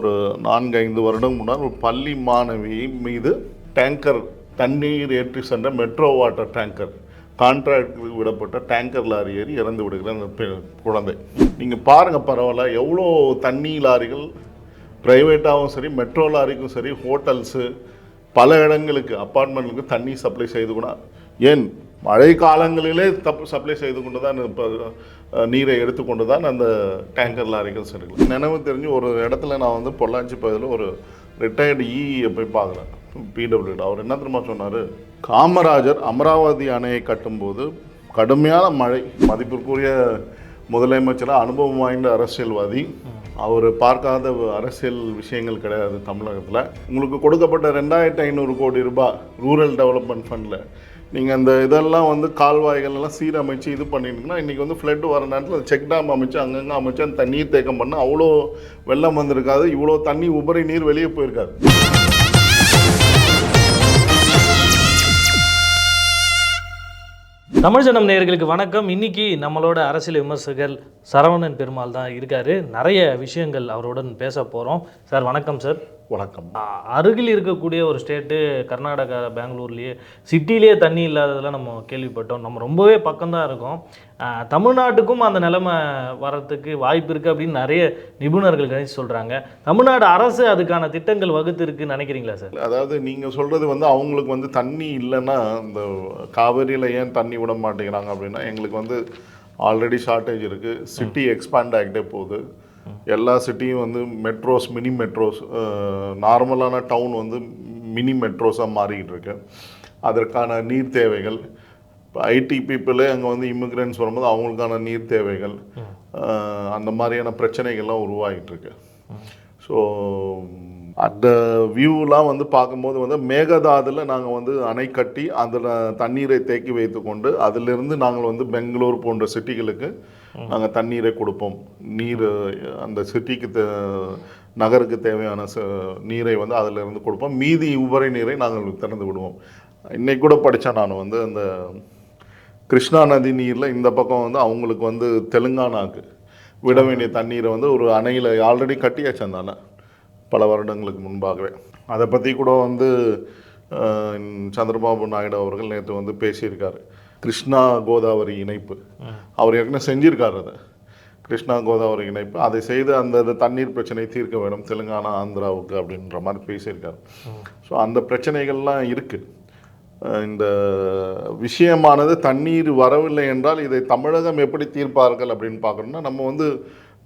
ஒரு நான்கு ஐந்து வருடம் முன்னால் ஒரு பள்ளி மாணவி மீது டேங்கர் தண்ணீர் ஏற்றி சென்ற மெட்ரோ வாட்டர் டேங்கர் கான்ட்ராக்டுக்கு விடப்பட்ட டேங்கர் லாரி ஏறி இறந்து விடுகிற அந்த பெ- குழந்தை. நீங்கள் பாருங்கள் பரவாயில்ல எவ்வளோ தண்ணி லாரிகள் ப்ரைவேட்டாகவும் சரி மெட்ரோ லாரிக்கும் சரி ஹோட்டல்ஸு பல இடங்களுக்கு அப்பார்ட்மெண்ட்டுக்கு தண்ணி சப்ளை செய்து கூட ஏன்? மழை காலங்களிலே தப்பு சப்ளை செய்து கொண்டு தான் இப்போ நீரை எடுத்துக்கொண்டு தான் அந்த டேங்கர் லாரிகள் சரி நினைவு தெரிஞ்சு ஒரு இடத்துல நான் வந்து பொள்ளாச்சி பகுதியில் ஒரு ரிட்டையர்டு இஇயை போய் பார்க்குறேன். பிடபிள்யூ அவர் என்ன தெரியுமா சொன்னார்? காமராஜர் அமராவதி அணையை கட்டும்போது கடுமையான மழை மதிப்பிற்குரிய முதலமைச்சராக அனுபவம் வாய்ந்த அரசியல்வாதி. அவர் பார்க்காத அரசியல் விஷயங்கள் கிடையாது தமிழகத்தில். உங்களுக்கு கொடுக்கப்பட்ட ரெண்டாயிரத்தி ஐநூறு கோடி ரூபாய் ரூரல் டெவலப்மெண்ட் ஃபண்டில் நீங்கள் அந்த இதெல்லாம் வந்து கால்வாய்கள் எல்லாம் சீரமைச்சு இது பண்ணிட்டீங்கன்னா இன்றைக்கி வந்து ஃப்ளட் வர நேரத்தில் செக் டேம் அமைச்சு அங்கங்கே அமைச்சு அந்த தண்ணீர் தேக்கம் பண்ண அவ்வளோ வெள்ளம் வந்திருக்காது இவ்வளோ தண்ணி உபரி நீர் வெளியே போயிருக்காது. தமிழ் ஜனம் நேயர்களுக்கு வணக்கம். இன்னைக்கு நம்மளோட அரசியல் விமர்சகர் சரவணன் பெருமாள் தான் இருக்காரு. நிறைய விஷயங்கள் அவருடன் பேச போகிறோம் சார் வணக்கம் சார். வணக்கம் அ- அருகில் இருக்கக்கூடிய ஒரு ஸ்டேட்டு கர்நாடகா பெங்களூர்லேயே சிட்டிலேயே தண்ணி இல்லாததெல்லாம் நம்ம கேள்விப்பட்டோம். நம்ம ரொம்பவே பக்கம்தான் இருக்கோம். தமிழ்நாட்டுக்கும் அந்த நிலைமை வர்றதுக்கு வாய்ப்பு இருக்குது அப்படின்னு நிறைய நிபுணர்கள் கணிச்சு சொல்கிறாங்க தமிழ்நாடு அரசு அதுக்கான திட்டங்கள் வகுத்து இருக்குன்னு நினைக்கிறீங்களா சார்? அதாவது நீங்கள் சொல்கிறது வந்து அவங்களுக்கு வந்து தண்ணி இல்லைன்னா இந்த காவேரியில் ஏன் தண்ணி விட மாட்டேங்கிறாங்க அப்படின்னா எங்களுக்கு வந்து ஆல்ரெடி ஷார்ட்டேஜ் இருக்குது சிட்டி எக்ஸ்பேண்ட் ஆகிட்டே போகுது. எல்லா சிட்டியும் வந்து மெட்ரோஸ் மினி மெட்ரோஸ் நார்மலான டவுன் வந்து மினி மெட்ரோஸாக மாறிக்கிட்டு இருக்கு. அதற்கான நீர் தேவைகள் இப்போ ஐடி பீப்புளே அங்கே வந்து இமிக்ரெண்ட்ஸ் வரும்போது அவங்களுக்கான நீர் தேவைகள் அந்த மாதிரியான பிரச்சனைகள்லாம் உருவாகிட்டு இருக்கு. ஸோ அந்த வியூலாம் வந்து பார்க்கும்போது வந்து மேகதாதுல நாங்கள் வந்து அணை கட்டி அதில் தண்ணீரை தேக்கி வைத்து கொண்டு அதிலிருந்து நாங்கள் வந்து பெங்களூர் போன்ற சிட்டிகளுக்கு நாங்கள் தண்ணீரை கொடுப்போம். நீர் அந்த சிட்டிக்கு தே நகருக்கு தேவையான ச நீரை வந்து அதிலிருந்து கொடுப்போம். மீதி உபரி நீரை நாங்கள் திறந்து விடுவோம். இன்னைக்கு கூட படித்தேன் நான் வந்து அந்த கிருஷ்ணா நதி நீரில் இந்த பக்கம் வந்து அவங்களுக்கு வந்து தெலுங்கானாக்கு விட வேண்டிய தண்ணீரை வந்து ஒரு அணையில் ஆல்ரெடி கட்டியாச்சு அந்த அணை. பல வருடங்களுக்கு முன்பாகவே. அதை பற்றி கூட வந்து சந்திரபாபு நாயுடு அவர்கள் நேற்று வந்து பேசியிருக்காரு. கிருஷ்ணா கோதாவரி இணைப்பு. அவர் ஏற்கனவே செஞ்சிருக்கார் அதை. கிருஷ்ணா கோதாவரி இணைப்பு. அதை செய்து அந்த தண்ணீர் பிரச்சனை தீர்க்க வேண்டும் தெலுங்கானா ஆந்திராவுக்கு அப்படின்ற மாதிரி பேசியிருக்காரு. ஸோ அந்த பிரச்சனைகள்லாம் இருக்குது இந்த விஷயமானது தண்ணீர் வரவில்லை என்றால் இதை தமிழகம் எப்படி தீர்ப்பார்கள் அப்படின்னு பார்க்கணும்னா நம்ம வந்து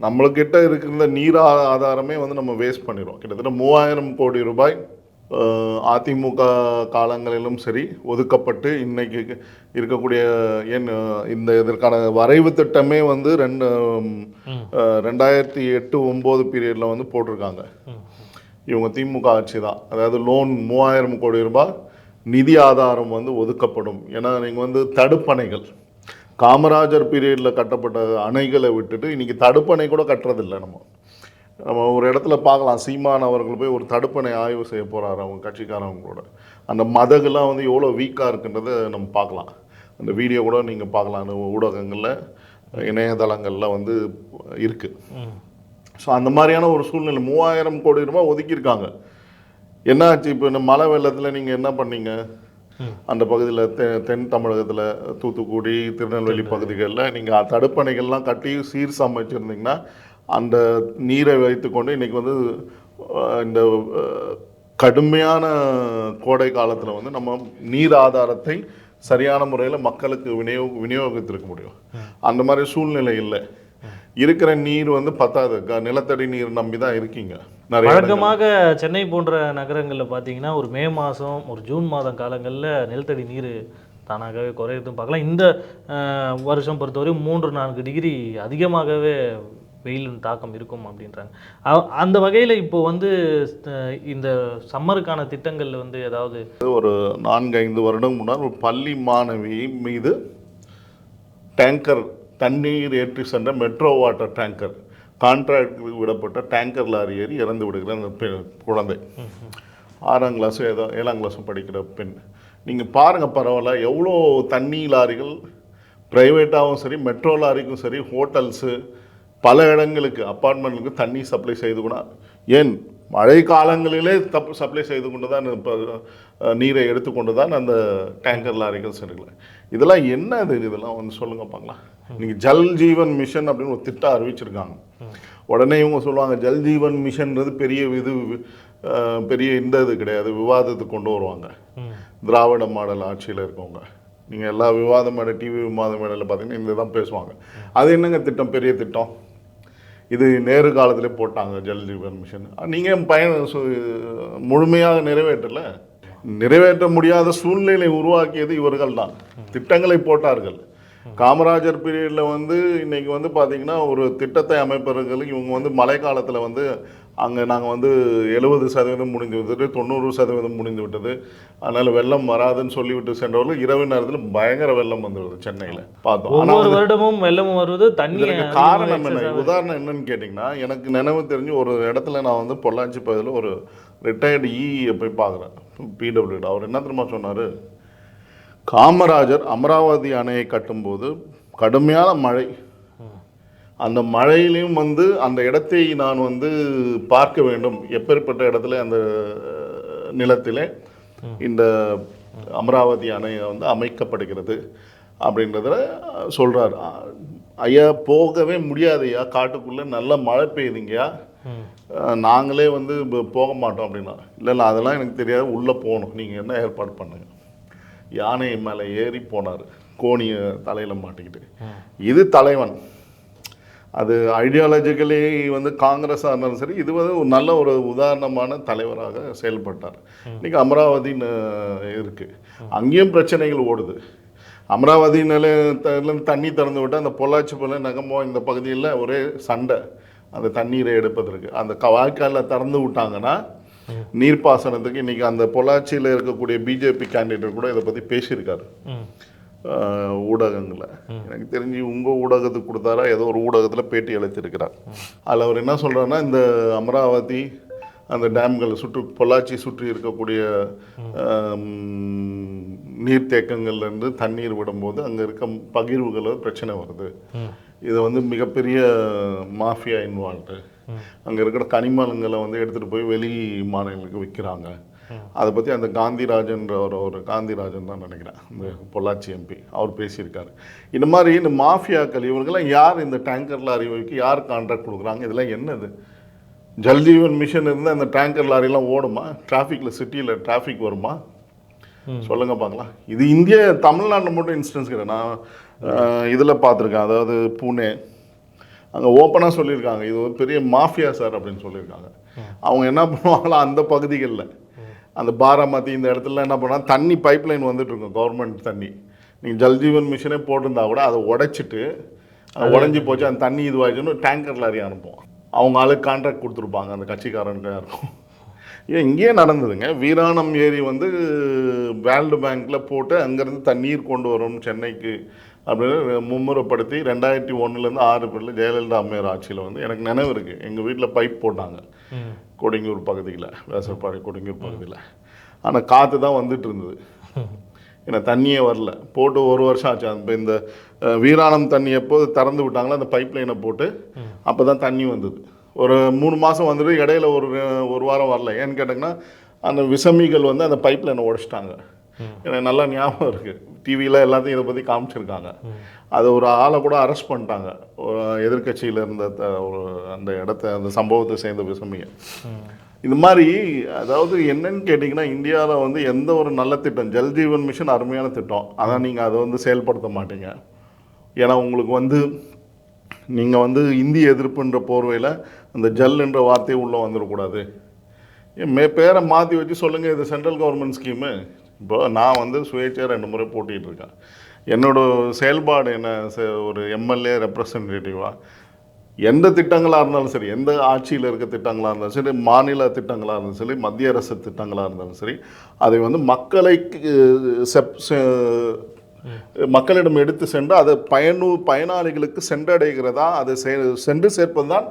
நம்மளுக்கிட்ட இருக்கிற நீர் ஆதாரமே வந்து நம்ம வேஸ்ட் பண்ணிடுவோம் கிட்டத்தட்ட மூவாயிரம் கோடி ரூபாய் அதிமுக காலங்களிலும் சரி ஒதுக்கப்பட்டு இன்னைக்கு இருக்கக்கூடிய அஹ், இந்த இதற்கான வரைவு திட்டமே வந்து ரெண்டு ரெண்டாயிரத்தி எட்டு ஒம்பது பீரியடில் வந்து போட்டிருக்காங்க. இவங்க திமுக ஆட்சி தான். அதாவது லோன் மூவாயிரம் கோடி ரூபாய் நிதி ஆதாரம் வந்து ஒதுக்கப்படும். ஏன்னா நீங்கள் வந்து தடுப்பணைகள். காமராஜர் பீரியடில் கட்டப்பட்ட அணைகளை விட்டுட்டு இன்னைக்கு தடுப்பணை கூட கட்டுறதில்ல நம்ம. நம்ம ஒரு இடத்துல பார்க்கலாம். சீமான் அவர்கள் போய் ஒரு தடுப்பணை ஆய்வு செய்ய போகிறாரு அவங்க கட்சிக்காரவங்களோட அந்த மதகுலாம் வந்து எவ்வளோ வீக்காக இருக்குன்றதை நம்ம பார்க்கலாம். அந்த வீடியோ கூட நீங்கள் பார்க்கலாம். அந்த ஊடகங்களில் இணையதளங்களில் வந்து இருக்குது ஸோ அந்த மாதிரியான ஒரு சூழ்நிலை மூவாயிரம் கோடி ரூபாய் ஒதுக்கியிருக்காங்க. என்னாச்சு? இப்போ இந்த மழை வெள்ளத்தில் நீங்கள் என்ன பண்ணீங்க? அந்த பகுதியில் தெ தென் தமிழகத்தில் தூத்துக்குடி திருநெல்வேலி பகுதிகளில் நீங்கள் தடுப்பணைகள்லாம் கட்டி சீர் சமைச்சிருந்தீங்கன்னா அந்த நீரை வைத்துக்கொண்டு இன்றைக்கி வந்து இந்த கடுமையான கோடை காலத்தில் வந்து நம்ம நீர் ஆதாரத்தை சரியான முறையில் மக்களுக்கு விநியோக விநியோகித்திருக்க முடியும். அந்த மாதிரி சூழ்நிலை இல்லை. இருக்கிற நீர் வந்து பத்தாது. நிலத்தடி நீர் நம்பி தான் இருக்கீங்க. வழக்கமாக சென்னை போன்ற நகரங்களில் பார்த்தீங்கன்னா ஒரு மே மாதம் ஒரு ஜூன் மாதம் காலங்களில் நிலத்தடி நீர் தானாகவே குறையறதும் பார்க்கலாம். இந்த வருஷம் பொறுத்தவரை மூன்று நான்கு டிகிரி அதிகமாகவே வெயிலின் தாக்கம் இருக்கும் அப்படின்றாங்க. அந்த வகையில் இப்போ வந்து இந்த சம்மருக்கான திட்டங்களில் வந்து ஏதாவது ஒரு நான்கு ஐந்து வருடம் முன்னால் ஒரு பள்ளி மாணவி மீது டேங்கர் தண்ணீர் ஏற்றி சென்ற மெட்ரோ வாட்டர் டேங்கர் கான்ட்ராக்டுக்கு விடப்பட்ட டேங்கர் லாரி ஏறி இறந்து விடுகிற அந்த பெ- குழந்தை. ஆறாம் கிளாஸோ ஏதோ ஏழாம் கிளாஸும் படிக்கிற பெண். நீங்கள் பாருங்கள் பரவாயில்ல. எவ்வளோ தண்ணி லாரிகள் ப்ரைவேட்டாகவும் சரி மெட்ரோ லாரிக்கும் சரி ஹோட்டல்ஸு பல இடங்களுக்கு அப்பார்ட்மெண்ட்டுக்கு தண்ணி சப்ளை செய்து கூட ஏன்? மழை காலங்களிலே தப்பு சப்ளை செய்து கொண்டு தான் இப்போ நீரை எடுத்துக்கொண்டு தான் அந்த டேங்கர் லாரிகள் சென்றுகள் இதெல்லாம் என்ன இது? இதெல்லாம் வந்து சொல்லுங்க பார்க்கலாம். இன்னைக்கு ஜல் ஜீவன் மிஷன் அப்படின்னு ஒரு திட்டம் அறிவிச்சிருக்காங்க. உடனே இவங்க சொல்லுவாங்க ஜல் ஜீவன் மிஷன்றது பெரிய இது பெரிய இந்த இது கிடையாது. விவாதத்துக்கு கொண்டு வருவாங்க. திராவிட மாடல் ஆட்சியில் இருக்கவங்க. நீங்கள் எல்லா விவாத மேடை டிவி விவாத மேடையில் பார்த்தீங்கன்னா இந்த தான் பேசுவாங்க. அது என்னங்க திட்டம்? பெரிய திட்டம்? இது நேரு காலத்திலே போட்டாங்க ஜல் ஜீவன் மிஷன். நீங்கள் பயன் முழுமையாக நிறைவேற்றல? நிறைவேற்ற முடியாத சூழ்நிலை உருவாக்கியது இவர்கள் தான். திட்டங்களை போட்டார்கள். காமராஜர் பீரியடில் வந்து இன்னைக்கு வந்து பார்த்தீங்கன்னா ஒரு திட்டத்தை அமைப்பவர்கள் இவங்க வந்து மழை காலத்தில் வந்து அங்கே நாங்கள் வந்து எழுபது சதவீதம் முடிந்து விட்டது தொண்ணூறு சதவீதம் முடிந்து விட்டது. அதனால் வெள்ளம் வராதுன்னு சொல்லிவிட்டு சென்றவர்கள் இரவு நேரத்தில் பயங்கர வெள்ளம் வந்துடுது சென்னையில். பார்த்தோம். ஆனால் வருடமும் வெள்ளமும் வருவது தண்ணி காரணம் என்ன. உதாரணம் என்னன்னு கேட்டிங்கன்னா எனக்கு நினைவு தெரிஞ்சு ஒரு இடத்துல நான் வந்து பொள்ளாச்சி பகுதியில் ஒரு ரிட்டையர்டு இ போய் பார்க்குறேன். பிடபிள்யூ அவர் என்ன தெரியுமா சொன்னார்? காமராஜர் அமராவதி அணையை கட்டும்போது கடுமையான மழை அந்த மழையிலையும் வந்து அந்த இடத்தை நான் வந்து பார்க்க வேண்டும். எப்பேற்பட்ட இடத்துல அந்த நிலத்திலே இந்த அமராவதி அணை வந்து அமைக்கப்படுகிறது அப்படின்றத சொல்கிறார் ஐயா போகவே முடியாது ஐயா. காட்டுக்குள்ளே நல்ல மழை பெய்யுதுங்கய்யா நாங்களே வந்து போக மாட்டோம் அப்படின்னா. இல்லை இல்லை அதெல்லாம் எனக்கு தெரியாது. உள்ளே போகணும். நீங்கள் என்ன ஏற்பாடு பண்ணுங்க. யானை மேலே ஏறி போனார். கோணியை தலையில் மாட்டிக்கிட்டு. இது தலைவன். அது ஐடியாலஜிக்கலி வந்து காங்கிரஸாக இருந்தாலும் சரி இது வந்து ஒரு நல்ல ஒரு உதாரணமான தலைவராக செயல்பட்டார். இன்னைக்கு அமராவதின்னு இருக்கு. அங்கேயும் பிரச்சனைகள் ஓடுது. அமராவதி நிலையத்திலேருந்து தண்ணி திறந்து விட்டு அந்த பொள்ளாச்சி போல நகமோ இந்த பகுதியில் ஒரே சண்டை. அந்த தண்ணீரை எடுப்பதற்கு. அந்த வாய்க்காலில் திறந்து விட்டாங்கன்னா நீர்ப்பாசனத்துக்கு இன்னைக்கு அந்த பொள்ளாச்சியில் இருக்கக்கூடிய பிஜேபி கேண்டிடேட் கூட இதை பற்றி பேசியிருக்காரு. ஊடகங்களை. எனக்கு தெரிஞ்சு உங்கள் ஊடகத்துக்கு கொடுத்தாரா ஏதோ ஒரு ஊடகத்தில் பேட்டி அளித்திருக்கிறார். அதில் அவர் என்ன சொல்கிறாருன்னா இந்த அமராவதி அந்த டேம்களை சுற்றி பொள்ளாச்சி சுற்றி இருக்கக்கூடிய நீர்த்தேக்கங்கள்லேருந்து தண்ணீர் விடும்போது அங்கே இருக்க பகிர்வுகள் பிரச்சனை வருது. இது வந்து மிகப்பெரிய மாஃபியா இன்வால்வ்டு. அங்கே இருக்கிற கனிமலங்களை வந்து எடுத்துகிட்டு போய் வெளி மாநிலங்களுக்கு விற்கிறாங்க அதை பற்றி அந்த காந்திராஜன்ற ஒரு ஒரு காந்திராஜன் தான் நினைக்கிறேன். இந்த பொள்ளாச்சி எம்பி அவர் பேசியிருக்காரு. இந்த மாதிரி இந்த மாஃபியாக்கள் இவங்கெல்லாம் யார் இந்த டேங்கர் லாரி வைக்க யார் கான்ட்ராக்ட் கொடுக்குறாங்க? இதெல்லாம் என்னது? ஜல்ஜீவன் மிஷன் இருந்தால் அந்த டேங்கர் லாரிலாம் ஓடுமா? டிராஃபிக்கில் சிட்டியில் டிராஃபிக் வருமா? சொல்லுங்க பார்க்கலாம். இது இந்திய தமிழ்நாட்டில் மட்டும் இன்ஸ்டன்ஸ் கிடையாது. நான் இதில் பார்த்துருக்கேன். அதாவது பூனே. அங்கே ஓப்பனாக சொல்லியிருக்காங்க. இது ஒரு பெரிய மாஃபியா சார் அப்படின்னு சொல்லியிருக்காங்க. அவங்க என்ன பண்ணுவாங்களோ அந்த பகுதிகளில். அந்த பாராமதி இந்த இடத்துல என்ன பண்ணால் தண்ணி பைப் லைன் வந்துட்டு இருக்கும் கவர்மெண்ட் தண்ணி நீங்கள் ஜல்ஜீவன் மிஷனே போட்டிருந்தா கூட அதை உடைச்சிட்டு உடஞ்சி போச்சு அந்த தண்ணி இதுவாகிடுச்சுன்னு டேங்கர் லாரி அனுப்புவோம். அவங்க ஆளுக்கு கான்ட்ராக்ட் கொடுத்துருப்பாங்க அந்த கட்சிக்காரனுக்கு யாருக்கும். ஏன் இங்கேயே நடந்ததுங்க. வீராணம் ஏரி வந்து வேர்ல்டு பேங்க்கில் போட்டு அங்கேருந்து தண்ணீர் கொண்டு வரணும் சென்னைக்கு அப்படின்னு மும்முரப்படுத்தி ரெண்டாயிரத்தி ஒன்றுலேருந்து ஆறு பேரில் ஜெயலலிதா அம்மையார் ஆட்சியில் வந்து எனக்கு நினைவு இருக்குது எங்கள் வீட்டில் பைப் போட்டாங்க. கொடிங்கூர் பகுதியில் வேசப்பாடி கொடிங்கூர் பகுதியில். ஆனால் காற்று தான் வந்துட்டு இருந்தது ஏன்னா தண்ணியே வரல. போட்டு ஒரு வருஷம் ஆச்சு. அந்த இந்த வீராணம் தண்ணி எப்போது திறந்து விட்டாங்களோ அந்த பைப் லைனை போட்டு அப்போ தான் தண்ணி வந்தது. ஒரு மூணு மாதம் வந்துட்டு இடையில ஒரு ஒரு வாரம் வரல. ஏன்னு கேட்டிங்கன்னா அந்த விசமிகள் வந்து அந்த பைப் லைனை உடைச்சிட்டாங்க. எனக்கு நல்லா ஞாபகம் இருக்குது டிவியில் எல்லாத்தையும் இதை பற்றி காமிச்சிருக்காங்க. அது ஒரு ஆளை கூட அரெஸ்ட் பண்ணிட்டாங்க. எதிர்கட்சியில் இருந்த ஒரு அந்த இடத்த அந்த சம்பவத்தை சேர்ந்த விசமிகள் இது மாதிரி அதாவது என்னன்னு கேட்டிங்கன்னா இந்தியாவில் வந்து எந்த ஒரு நல்ல திட்டம் ஜல் ஜீவன் மிஷன் அருமையான திட்டம். அதான் நீங்கள் அதை வந்து செயல்படுத்த மாட்டீங்க. ஏன்னா உங்களுக்கு வந்து நீங்கள் வந்து இந்தி எதிர்ப்புன்ற போர்வையில் அந்த ஜல்ன்ற வார்த்தை உள்ளே வந்துடக்கூடாது. மே பேரை மாற்றி வச்சு சொல்லுங்கள் இது சென்ட்ரல் கவர்மெண்ட் ஸ்கீமு. இப்போ நான் வந்து சுயேட்சையாக ரெண்டு முறை போட்டிகிட்ருக்கேன் இருக்கேன். என்னோட செயல்பாடு என்ன செ- ஒரு எம்எல்ஏ ரெப்ரசன்டேட்டிவாக எந்த திட்டங்களாக இருந்தாலும் சரி எந்த ஆட்சியில் இருக்க திட்டங்களாக இருந்தாலும் சரி மாநில திட்டங்களாக இருந்தாலும் சரி மத்திய அரசு திட்டங்களாக இருந்தாலும் சரி அதை வந்து மக்களை செப் செ- மக்களிடம் எடுத்து சென்று அதை பயனு பயனாளிகளுக்கு சென்றடைகிறதா அதை செ- சென்று சேர்ப்பது தான்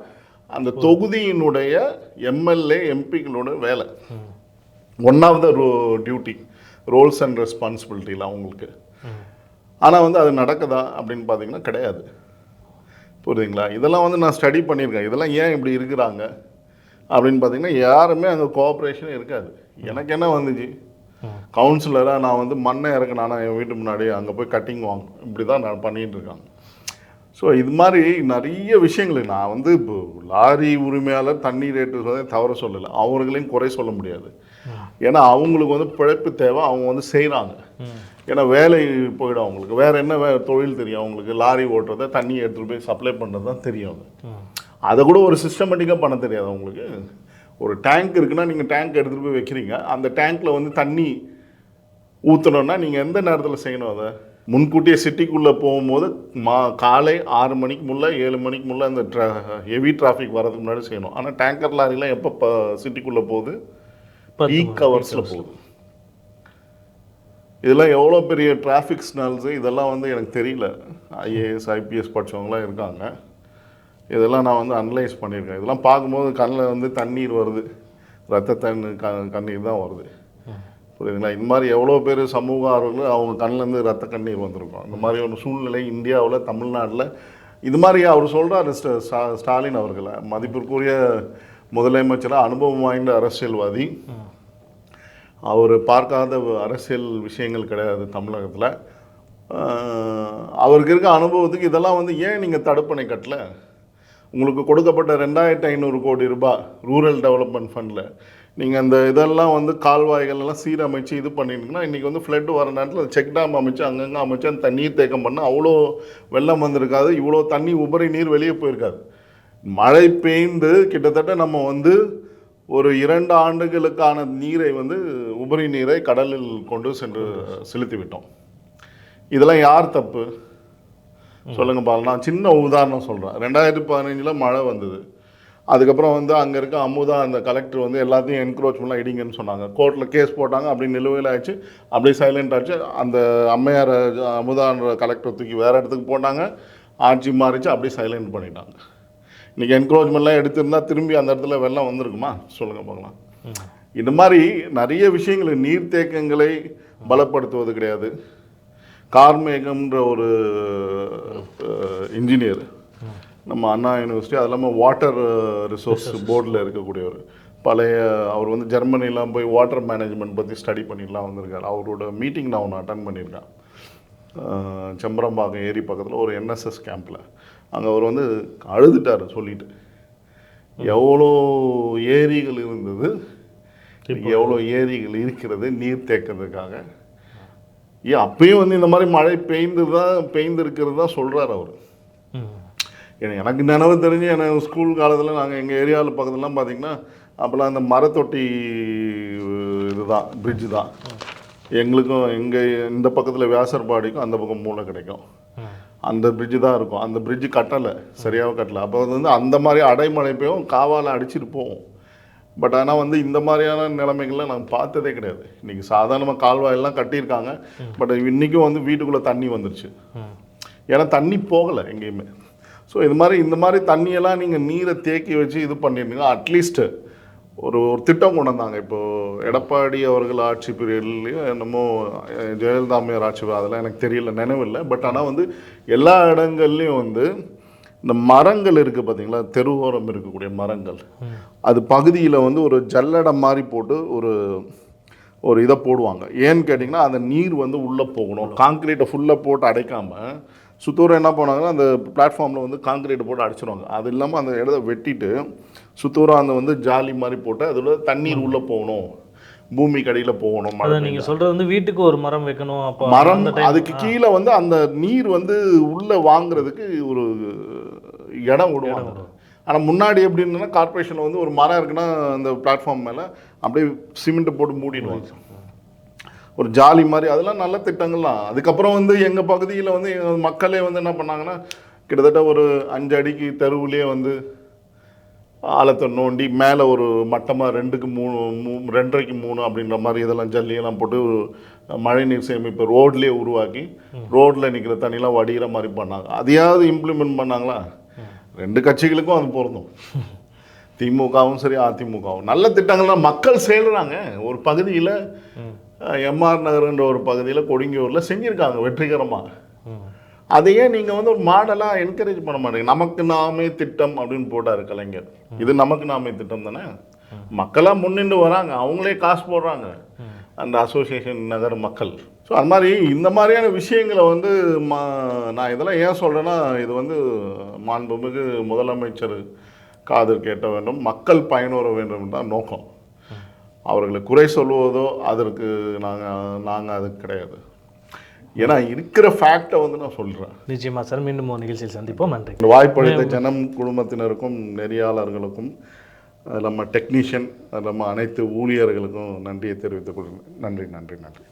அந்த தொகுதியினுடைய எம்எல்ஏ எம்பிகளோட வேலை. One of the row duty roles and ரெஸ்பான்சிபிலிட்டிலாம் அவங்களுக்கு. ஆனால் வந்து அது நடக்குதா அப்படின்னு பார்த்தீங்கன்னா கிடையாது. புரியுதுங்களா? இதெல்லாம் வந்து நான் ஸ்டடி பண்ணியிருக்கேன். இதெல்லாம் ஏன் இப்படி இருக்கிறாங்க? அப்படின்னு பார்த்தீங்கன்னா யாருமே அங்கே கோஆப்ரேஷன் இருக்காது. எனக்கு என்ன வந்துச்சு? கவுன்சிலராக நான் வந்து மண்ணை இறக்குனானா என் வீட்டு முன்னாடி அங்கே போய் கட்டிங் வாங்கணும் இப்படி தான் நான் பண்ணிகிட்டு இருக்காங்க. ஸோ இது மாதிரி நிறைய விஷயங்கள் நான் வந்து இப்போ லாரி உரிமையாளர் தண்ணி ரேட்டு சொல்ல தவற சொல்லலை. அவர்களையும் குறை சொல்ல முடியாது. ஏன்னா அவங்களுக்கு வந்து பிழைப்பு தேவை அவங்க வந்து செய்கிறாங்க ஏன்னா வேலை போயிடும் அவங்களுக்கு. வேற என்ன வே தொழில் தெரியும் அவங்களுக்கு? லாரி ஓட்டுறத தண்ணி எடுத்துகிட்டு போய் சப்ளை பண்ணுறது தான் தெரியும் அது. அதை கூட ஒரு சிஸ்டமேட்டிக்காக பண்ண தெரியாது அவங்களுக்கு. ஒரு டேங்க் இருக்குன்னா நீங்கள் டேங்க் எடுத்துகிட்டு போய் வைக்கிறீங்க. அந்த டேங்க்கில் வந்து தண்ணி ஊற்றணுன்னா நீங்கள் எந்த நேரத்தில் செய்யணும் அதை? முன்கூட்டியே சிட்டிக்குள்ளே போகும்போது மா காலை ஆறு மணிக்கு முள்ள ஏழு மணிக்கு முள்ள அந்த ட்ரா ஹெவி டிராஃபிக் வரதுக்கு முன்னாடி செய்யணும். ஆனால் டேங்கர் லாரிலாம் எப்போ ப சிட்டிக்குள்ளே போகுது? பீக் ஹவர்ஸில் போகுது. இதெல்லாம் எவ்வளோ பெரிய டிராஃபிக் ஸ்னால்ஸு இதெல்லாம் வந்து எனக்கு தெரியல. ஐஏஎஸ் ஐபிஎஸ் படிச்சவங்களாம் இருக்காங்க. இதெல்லாம் நான் வந்து அனலைஸ் பண்ணியிருக்கேன். இதெல்லாம் பார்க்கும்போது கண்ணில் வந்து தண்ணீர் வருது. ரத்த தண்ணி க கண்ணீர் தான் வருது. புரியுதுங்களா? இந்த மாதிரி எவ்வளோ பேர் சமூக ஆர்வலர்கள் அவங்க கண்ணிலேருந்து ரத்த கண்ணீர் வந்திருக்கும். இந்த மாதிரி ஒரு சூழ்நிலை இந்தியாவில் தமிழ்நாட்டில். இது மாதிரி அவர் சொல்கிறார் ஸ்டாலின் அவர்களை. மதிப்பிற்குரிய முதலமைச்சராக அனுபவம் வாய்ந்த அரசியல்வாதி. அவர் பார்க்காத அரசியல் விஷயங்கள் கிடையாது தமிழகத்தில். அவருக்கு இருக்க அனுபவத்துக்கு இதெல்லாம் வந்து ஏன் நீங்கள் தடுப்பணை கட்டல? உங்களுக்கு கொடுக்கப்பட்ட ரெண்டாயிரத்தி ஐநூறு கோடி ரூபாய் ரூரல் டெவலப்மெண்ட் ஃபண்டில். நீங்கள் அந்த இதெல்லாம் வந்து கால்வாய்கள் எல்லாம் சீரமைச்சு இது பண்ணிட்டீங்கன்னா இன்றைக்கி வந்து ஃப்ளட் வர நேரத்தில் செக் டேம் அமைச்சு அங்கங்கே அமைச்சு அந்த தண்ணீர் தேக்கம் பண்ண அவ்வளோ வெள்ளம் வந்திருக்காது இவ்வளோ தண்ணி உபரி நீர் வெளியே போயிருக்காது. மழை பெய்ந்து கிட்டத்தட்ட நம்ம வந்து ஒரு இரண்டு ஆண்டுகளுக்கான நீரை வந்து உபரி நீரை கடலில் கொண்டு சென்று செலுத்தி விட்டோம். இதெல்லாம் யார் தப்பு? சொல்லுங்க பாருங்க நான் சின்ன உதாரணம் சொல்கிறேன் ரெண்டாயிரத்தி பதினஞ்சில் மழை வந்தது. அதுக்கப்புறம் வந்து அங்கே இருக்க அமுதா அந்த கலெக்டர் வந்து எல்லாத்தையும் என்க்ரோச்மெண்ட்லாம் இடிங்கன்னு சொன்னாங்க. கோர்ட்டில் கேஸ் போட்டாங்க அப்படி நிலுவையில் ஆச்சு அப்படியே சைலண்ட் ஆச்சு அந்த அம்மையார் அமுதான்ற கலெக்டர் தூக்கி வேறு இடத்துக்கு போட்டாங்க. ஆட்சி மாறிச்சு அப்படியே சைலண்ட் பண்ணிட்டாங்க. இன்றைக்கி என்க்ரோச்மெண்ட்லாம் எடுத்திருந்தா திரும்பி அந்த இடத்துல வெள்ளம் வந்திருக்குமா? சொல்லுங்கள் பார்க்கலாம். இந்த மாதிரி நிறைய விஷயங்கள் நீர்த்தேக்கங்களை பலப்படுத்துவது கிடையாது. கார்மேகம்ன்ற ஒரு இன்ஜினியர் நம்ம அண்ணா யூனிவர்சிட்டி அது இல்லாமல் வாட்டர் ரிசோர்ஸ் போர்டில் இருக்கக்கூடியவர். பழைய அவர் வந்து ஜெர்மனிலாம் போய் வாட்டர் மேனேஜ்மெண்ட் பற்றி ஸ்டடி பண்ணிலாம் வந்திருக்காரு. அவரோட மீட்டிங் நான் ஒன்று அட்டன் பண்ணியிருக்கேன். செம்பரம்பாக்கம் ஏரி பக்கத்தில் ஒரு என்எஸ்எஸ் கேம்பில் அங்கே அவர் வந்து அழுதுட்டார் சொல்லிட்டு. எவ்வளோ ஏரிகள் இருந்தது எவ்வளோ ஏரிகள் இருக்கிறது நீர் தேக்கிறதுக்காக. ஏன் அப்பயும் வந்து இந்த மாதிரி மழை பெய்ந்து தான் பெய்ந்து இருக்கிறது தான் சொல்கிறார் அவர். ஏன்னா எனக்கு நினைவு தெரிஞ்சு எனக்கு ஸ்கூல் காலத்தில் நாங்கள் எங்கள் ஏரியாவில் பக்கத்துலலாம் பார்த்தீங்கன்னா அப்போல்லாம் அந்த மரத்தொட்டி இதுதான் பிரிட்ஜு தான். எங்களுக்கும் எங்கள் இந்த பக்கத்தில் வியாசர்பாடிக்கும் அந்த பக்கம் மூளை கிடைக்கும். அந்த பிரிட்ஜு தான் இருக்கும். அந்த பிரிட்ஜு கட்டலை சரியாக கட்டலை. அப்போ வந்து அந்த மாதிரி அடைமழை பெய்யும் காவால் அடிச்சிட்டு போவோம் பட் ஆனால் வந்து இந்த மாதிரியான நிலைமைகள்லாம் நாங்கள் பார்த்ததே கிடையாது. இன்றைக்கி சாதாரணமாக கால்வாயெல்லாம் கட்டியிருக்காங்க. பட் இன்றைக்கும் வந்து வீட்டுக்குள்ளே தண்ணி வந்துருச்சு. ஏன்னா தண்ணி போகலை எங்கேயுமே. ஸோ இது மாதிரி இந்த மாதிரி தண்ணியெல்லாம் நீங்கள் நீரை தேக்கி வச்சு இது பண்ணியிருந்தீங்க அட்லீஸ்ட்டு ஒரு ஒரு திட்டம் கொண்டு வந்தாங்க. இப்போது எடப்பாடி அவர்கள் ஆட்சி பீரியட்லேயும் என்னமோ ஜெயலலிதா அம்மையார் ஆட்சி அதெல்லாம் எனக்கு தெரியல நினைவில்லை. பட் ஆனால் வந்து எல்லா இடங்கள்லையும் வந்து இந்த மரங்கள் இருக்குது பார்த்தீங்களா? தெருவோரம் இருக்கக்கூடிய மரங்கள். அது பகுதியில் வந்து ஒரு ஜல்லடம் மாதிரி போட்டு ஒரு ஒரு இதை போடுவாங்க. ஏன்னு கேட்டிங்கன்னா அந்த நீர் வந்து உள்ளே போகணும். காங்கிரீட்டை ஃபுல்லாக போட்டு அடைக்காமல் சுத்தூரம் என்ன பண்ணாங்கன்னா அந்த பிளாட்ஃபார்மில் வந்து காங்கிரீட்டை போட்டு அடைச்சிருவாங்க. அது இல்லாமல் அந்த இடத்த வெட்டிட்டு சுத்தூரம் அந்த வந்து ஜாலி மாதிரி போட்டு அதில் தண்ணீர் உள்ளே போகணும். பூமி கடியில் போகணும் மழை அதான் நீங்க சொல்றது வந்து வீட்டுக்கு ஒரு மரம் வைக்கணும் அப்போ மரம் அதுக்கு கீழே வந்து அந்த நீர் வந்து உள்ள வாங்குறதுக்கு ஒரு இடம் விடுவாங்க. ஆனால் முன்னாடி எப்படின்னா கார்ப்பரேஷனில் வந்து ஒரு மரம் இருக்குன்னா அந்த பிளாட்ஃபார்ம் மேலே அப்படியே சிமெண்ட் போட்டு மூடிடுவாங்க. ஒரு ஜாலி மாதிரி அதெல்லாம் நல்ல திட்டங்கள்லாம் அதுக்கப்புறம் வந்து எங்கள் பகுதியில் வந்து மக்களே வந்து என்ன பண்ணாங்கன்னா கிட்டத்தட்ட ஒரு அஞ்சு அடிக்கு தெருவுலேயே வந்து ஆழத்தை நோண்டி மேலே ஒரு மட்டமாக ரெண்டுக்கு மூணு மூ ரெண்டரைக்கு மூணு அப்படின்ற மாதிரி இதெல்லாம் ஜல்லியெல்லாம் போட்டு மழை நீர் சேமிப்பு ரோட்லேயே உருவாக்கி ரோட்டில் நிற்கிற தண்ணிலாம் வடிகிற மாதிரி பண்ணாங்க. அதையாவது இம்ப்ளிமெண்ட் பண்ணாங்களா? ரெண்டு கட்சிகளுக்கும் அது பொருந்தும். திமுகவும் சரி அதிமுகவும். நல்ல திட்டங்கள்லாம் மக்கள் செய்கிறாங்க ஒரு பகுதியில் எம்ஆர் நகர்ன்ற ஒரு பகுதியில் கொடுங்கியூரில் செஞ்சுருக்காங்க வெற்றிகரமாக. அதையே நீங்கள் வந்து ஒரு மாடலாக என்கரேஜ் பண்ண மாட்டீங்க. நமக்கு நாமே திட்டம் அப்படின்னு போட்டார் கலைஞர். இது நமக்கு நாமே திட்டம் தானே? மக்களாக முன்னின்று வராங்க. அவங்களே காசு போடுறாங்க. அந்த அசோசியேஷன் நகர் மக்கள். ஸோ அது மாதிரி இந்த மாதிரியான விஷயங்களை வந்து மா நான் இதெல்லாம் ஏன் சொல்கிறேன்னா இது வந்து மாண்புமிகு முதலமைச்சர் காதல் கேட்ட வேண்டும். மக்கள் பயனுற வேண்டும் தான் நோக்கம். அவர்களை குறை சொல்வதோ அதற்கு நாங்கள் நாங்கள் அது கிடையாது. ஏன்னா இருக்கிற ஃபேக்டை வந்து நான் சொல்கிறேன் நிச்சயமா சார் மீண்டும் ஒரு நிகழ்ச்சியில் சந்திப்போம். நன்றி. இந்த வாய்ப்பளித்த ஜனம் குடும்பத்தினருக்கும் நெறியாளர்களுக்கும் அது நம்ம டெக்னீஷியன் அது நம்ம அனைத்து ஊழியர்களுக்கும் நன்றியை தெரிவித்துக் கொள்கிறேன். நன்றி நன்றி நன்றி.